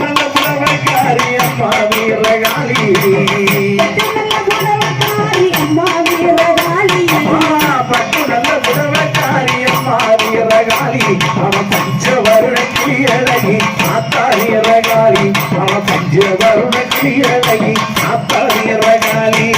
நல்ல புலவக்காரி அம்மா வீரகாளி பட்டு நல்ல புலவக்காரி அம்மா வீரகாளி அவன் பஞ்ச வருடக்கு அழகி ஆத்தா வீரகாளி அவன் பஞ்ச வருடக்கு அழகி ஆத்தா வீரகாளி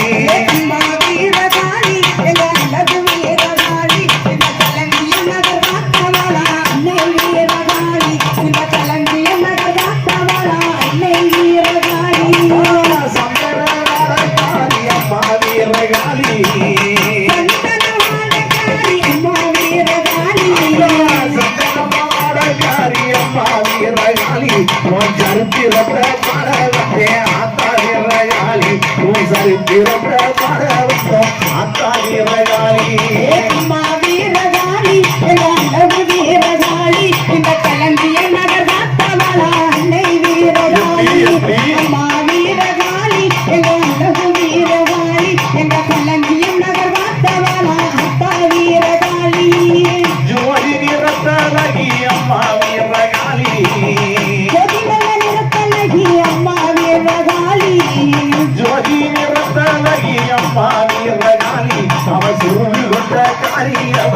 ஜோதி நிறத்தழகி அம்மா வீரகாளி அவ சூடு கொண்ட காரியவ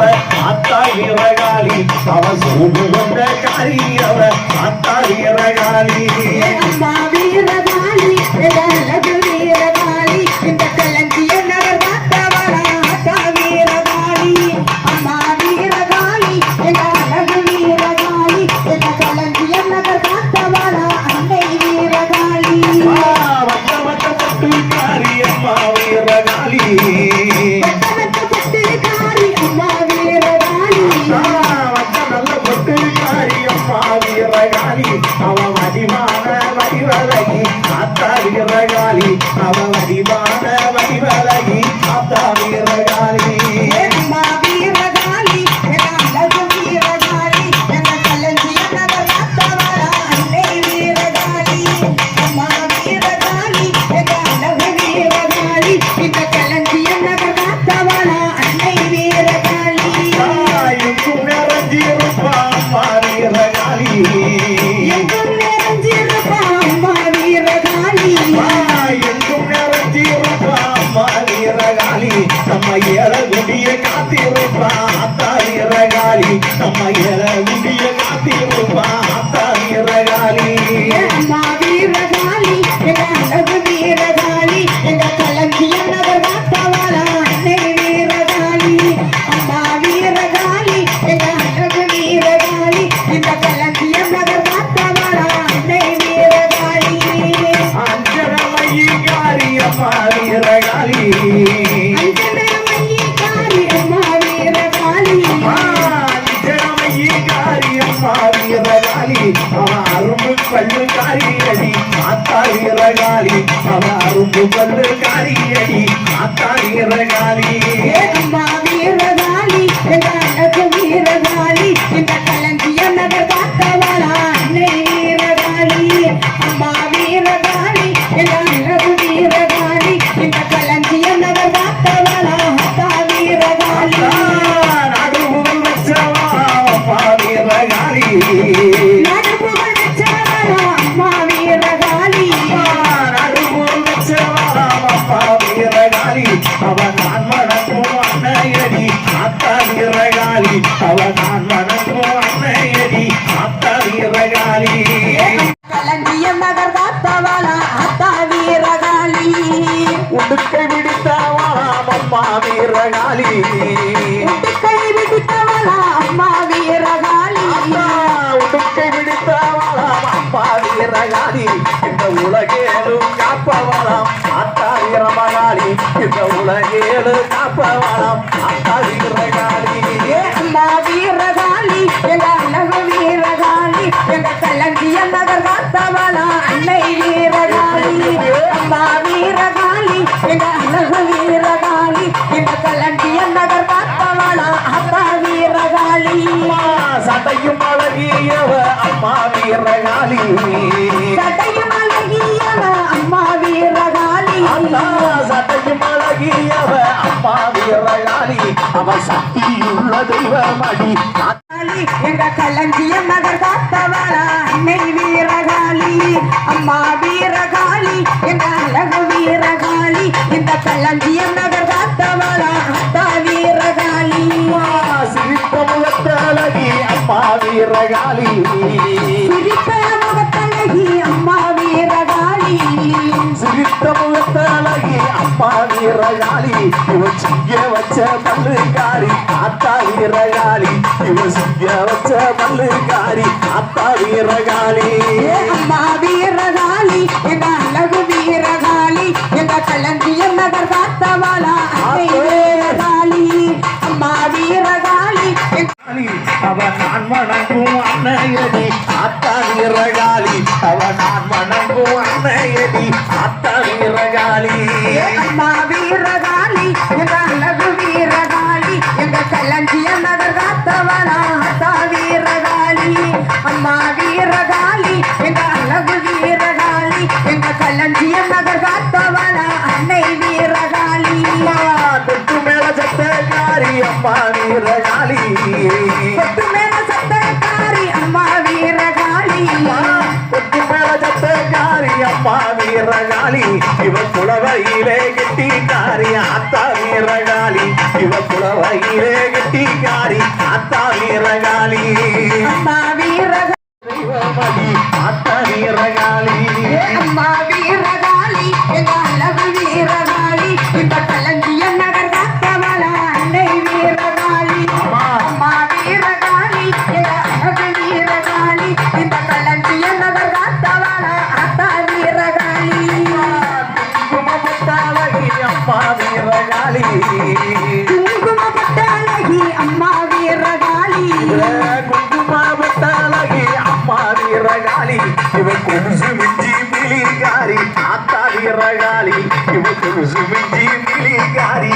அத்தா வீரகாளி அவ சூடு கொண்ட காரியவ அத்தா வீரகாளி ஆ, காரியம்மா வீரகாளி ஆ, வட்ட நல்ல பட்டு காரியம்மா வீரகாளி அவ வடிவான வடிவழகி அத்தா வீரகாளி அவ வடிவான வீரகாளி நம்ம ஏழகுடிய காத்திருப்பான் அத்தா வீரகாளி நம்ம ஏழகுடிய காத்திருப்பான் அத்தா வீரகாளி அவன் அரும்பு பல்லு காரியடி அத்தா வீரகாளி நடுவுகள் வச்சவா அப்பா வீரகாளி அவன் நான் மணக்கும் அன்னையடி அத்தா வீரகாளி களஞ்சியம் நகர் காத்தவளா அத்தா வீரகாளி உடுக்கை விடுத்தவாம் அம்மா வீரகாளி. சடையும் அழகியவ அம்மா வீரகாளி. சடையும் அழகியவ அம்மா வீரகாளி. சடையும் அழகியவ அம்மா வீரகாளி. அவ சக்தியுள்ள தெய்வமடி. எங்க கலஞ்சிய மகர் காத்தவளா அன்னை வீரகாளி. அம்மா வீரகாளி எங்க அழகு வீரகாளி இந்த கலஞ்சிய வீரகாளி. சிரித்த முகத்தழகி அம்மா வீரகாளி. சிரித்த முகத்தழகி அம்மா வீரகாளி. இவன் சிங்க வச்ச பல்லுக்காரி ஆத்தா வீரகாளி. இவன் சிங்க வச்ச பல்லுக்காரி ஆத்தா வீரகாளி. அவன் நான் வணங்கும் அன்னையடி. அத்தான் இரகாளி அவன் நான் வணங்கும் அன்னையடி. அத்தான் இரகாளி வீரகாளி இவ குளவையிலே கெட்டி காரி ஆத்தா வீரகாளி இவ குளவையிலே கெட்டி காரி ஆத்தா வீரகாளி ஆத்தா குங்குமப்பட்டாலகி அம்மா வீரகாளி. குங்குமப்பட்டாலகி அம்மா வீரகாளி. இவன் கொலுசு மிஞ்சி மிளிகாரி ஆத்தா வீரகாளி. இவன் கொலுசு மிஞ்சி மிளிகாரி.